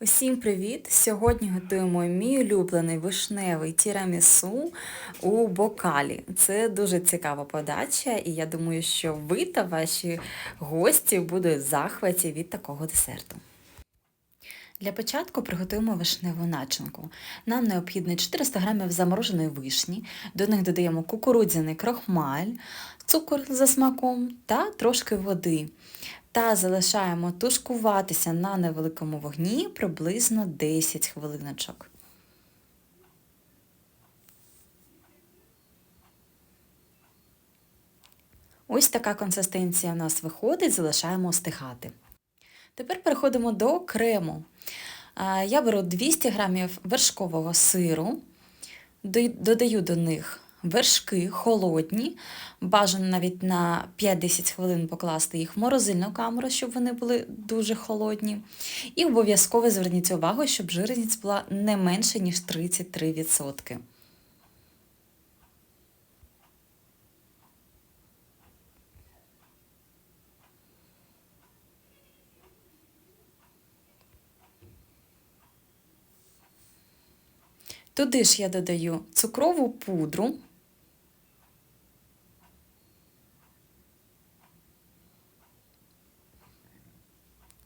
Усім привіт! Сьогодні готуємо мій улюблений вишневий тірамісу у бокалі. Це дуже цікава подача, і я думаю, що ви та ваші гості будуть в захваті від такого десерту. Для початку приготуємо вишневу начинку. Нам необхідно 400 г замороженої вишні, до них додаємо кукурудзяний крохмаль, цукор за смаком та трошки води. Та залишаємо тушкуватися на невеликому вогні приблизно 10 хвилиночок. Ось така консистенція у нас виходить, залишаємо остигати. Тепер переходимо до крему. Я беру 200 г вершкового сиру, додаю до них вершки холодні, бажано навіть на 5-10 хвилин покласти їх в морозильну камеру, щоб вони були дуже холодні. І обов'язково зверніть увагу, щоб жирність була не менше, ніж 33%. Туди ж я додаю цукрову пудру.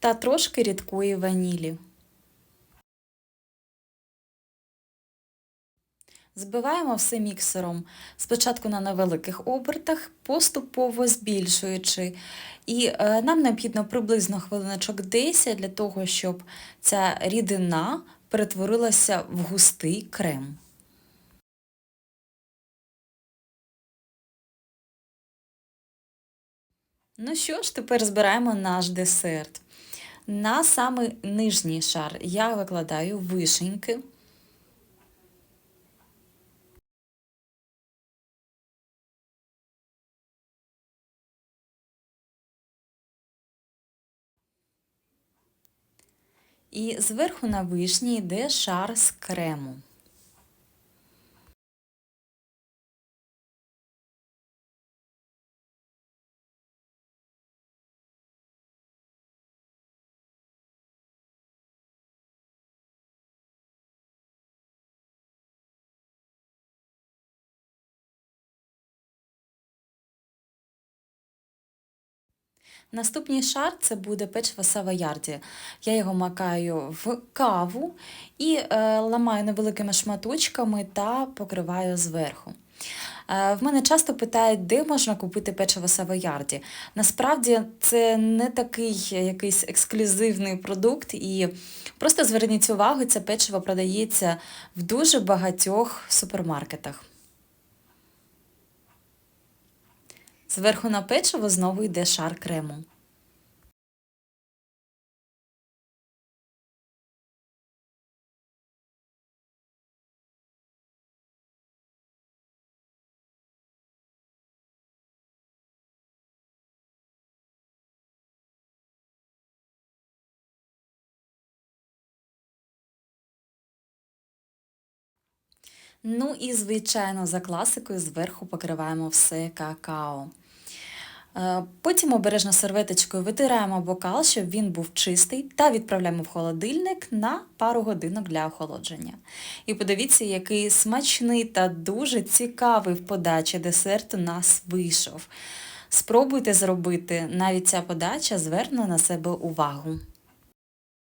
Та трошки рідкої ванілі. Збиваємо все міксером спочатку на невеликих обертах, поступово збільшуючи. І е, нам необхідно приблизно хвилиночок 10 для того, щоб ця рідина перетворилася в густий крем. Ну що ж, тепер збираємо наш десерт. На самий нижній шар я викладаю вишеньки. І зверху на вишні йде шар з крему. Наступний шар це буде печиво савоярді. Я його макаю в каву і е, ламаю невеликими шматочками та покриваю зверху. Е, в мене часто питають, де можна купити печиво савоярді. Насправді це не такий якийсь ексклюзивний продукт, і просто зверніть увагу, це печиво продається в дуже багатьох супермаркетах. Зверху на печиво знову йде шар крему. Ну і, звичайно, за класикою зверху покриваємо все какао. Е, потім обережно серветочкою витираємо бокал, щоб він був чистий, та відправляємо в холодильник на пару годинок для охолодження. І подивіться, який смачний та дуже цікавий в подачі десерт у нас вийшов. Спробуйте зробити, навіть ця подача зверне на себе увагу.